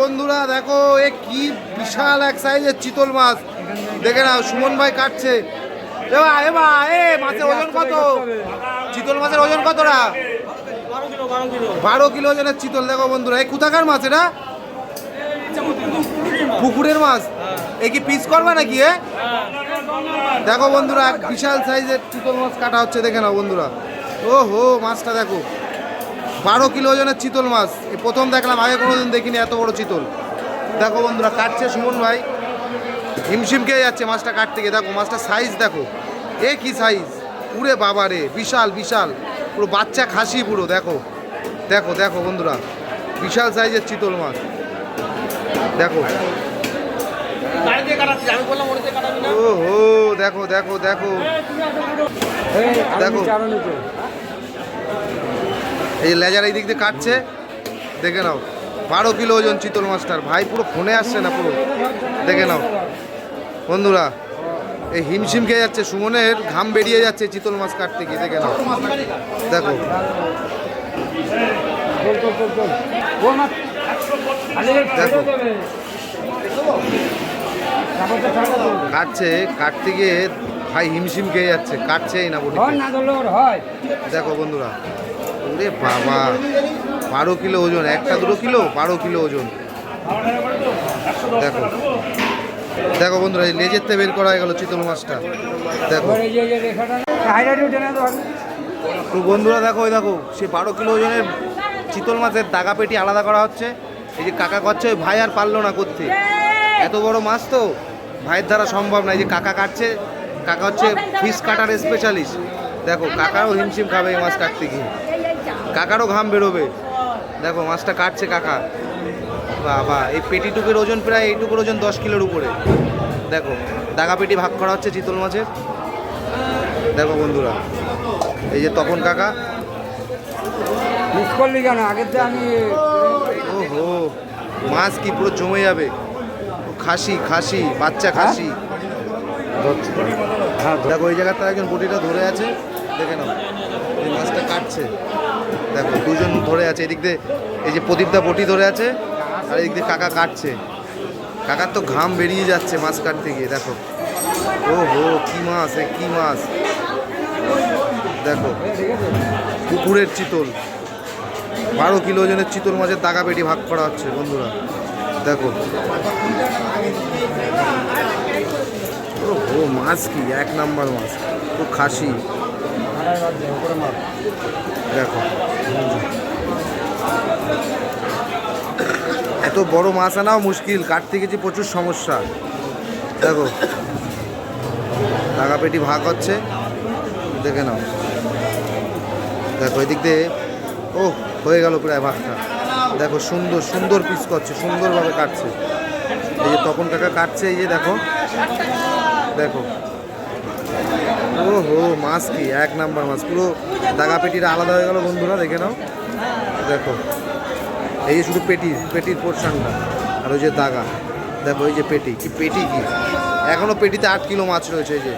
বন্ধুরা, দেখো, এ কি বিশাল এক সাইজের চিতল মাছ। দেখে নাও, সুমন ভাই কাটছে। এবা এবা এ মাছের ওজন কত? চিতল মাছের ওজন কতটা? বারো কিলো ওজনের চিতল, দেখো বন্ধুরা। এই কোথাকার মাছ এটা? পুকুরের মাছ। এ কি পিস করবে নাকি, এ? দেখো বন্ধুরা বিশাল সাইজের চিতল মাছ কাটা হচ্ছে, দেখে নাও বন্ধুরা। ও হো মাছটা দেখো। বারো কিলো ওজনের চিতল মাছ। এই প্রথম দেখলাম আগে কোনোদিন দেখিনি এত বড় চিতল। দেখো বন্ধুরা কাটছে সুমন ভাই। হিমশিম খেয়ে যাচ্ছে মাছটা কাটতে গিয়ে। দেখো মাছটা সাইজ দেখো। এ কি সাইজ পুরে বাবা রে বিশাল বিশাল। পুরো বাচ্চা খাসি পুরো দেখো। দেখো দেখো বন্ধুরা বিশাল সাইজের চিতল মাছ। দেখো। ও হো দেখো দেখো। দেখো। দেখো এই লেজার এই দিক দিয়ে কাটছে দেখে নাও। বারো কিলো ওজন চিতল মাছটার। ভাই পুরো ফোনে আসছে না পুরো? দেখে নাও। বন্ধুরা এই হিমশিম খেয়ে যাচ্ছে। সুমনের ঘাম বেরিয়ে যাচ্ছে চিতল মাছ কাটতে গিয়ে দেখে নাও। দেখো। দেখো। কাটছে কাটতে গিয়ে ভাই হিমশিম খেয়ে যাচ্ছে। কাটছেই না বটি। দেখো বন্ধুরা। ওরে বাবা। বারো কিলো ওজন, একটা দুটো কিলো? বারো কিলো ওজন। দেখো। দেখো বন্ধুরা, এই লেজের তে বের করা হয়ে গেল চিতল মাছটা। দেখো। তো বন্ধুরা, দেখো, ওই দেখো, সে বারো কিলো ওজনের চিতল মাছের দাগা পেটি আলাদা করা হচ্ছে। এই যে কাকা করছে, ওই ভাই আর পারল না করতে। এত বড় মাছ তো? ভাইয়ের দ্বারা সম্ভব না। এই যে কাকা কাটছে, কাকা হচ্ছে ফিশ কাটার স্পেশালিস্ট দেখো কাকারও হিমশিম খাবে এই মাছ কাটতে গিয়ে। কাকারও ঘাম বেরোবে। দেখো মাছটা কাটছে কাকা। বাবা এই পেটিটুকুর ওজন প্রায় এইটুকুর ওজন দশ কিলোর উপরে। দেখো দাগা পেটি ভাগ করা হচ্ছে চিতল মাছের। দেখো বন্ধুরা এই যে তপন কাকা। মিস করলি কেন? আগের যে আমি ওহো মাছ কি পুরো জমে যাবে। খাসি খাসি বাচ্চা খাসি। হ্যাঁ? দেখো ওই জায়গাটা একজন বটিটা ধরে আছে। দেখে নাও। এই মাছটা কাটছে। দেখো, দুজন ধরে আছে, এদিক দিয়ে এই যে প্রদীপদা বটি ধরে আছে, আর এদিক দিয়ে কাকা কাটছে। কাকার তো ঘাম বেরিয়ে যাচ্ছে মাছ কাটতে গিয়ে, দেখো। ও হো কি মাছ, এ কি মাছ। দেখো, পুকুরের চিতল। বারো কিলো ওজনের চিতল মাছের দাগা পেটি ভাগ করা হচ্ছে, বন্ধুরা। দেখো। ও মাছ কি? এক নাম্বার মাছ। ও খাসি। দেখো। এত বড় মাছ আনাও মুশকিল, কাটতে গেছি প্রচুর সমস্যা। দেখো। টাকা পেটি ভাগ হচ্ছে, দেখে নাও। দেখো, এদিক দিয়ে, ও, হয়ে গেল প্রায় ভাগটা। দেখো, সুন্দর সুন্দর পিস করছে, সুন্দরভাবে কাটছে। এই যে তপন কাকা কাটছে, এই যে দেখো। দেখো। ও হো মাছ কি? এক নাম্বার মাছ। পুরো দাগা পেটিটা আলাদা হয়ে গেল, বন্ধুরা, দেখে নাও। দেখো, এই যে শুধু পেটি, পেটির পোর্শনটা। আর ওই যে দাগা। দেখো ওই যে পেটি। কি পেটি কি? এখনও পেটিতে আট কিলো মাছ রয়েছে, এই যে।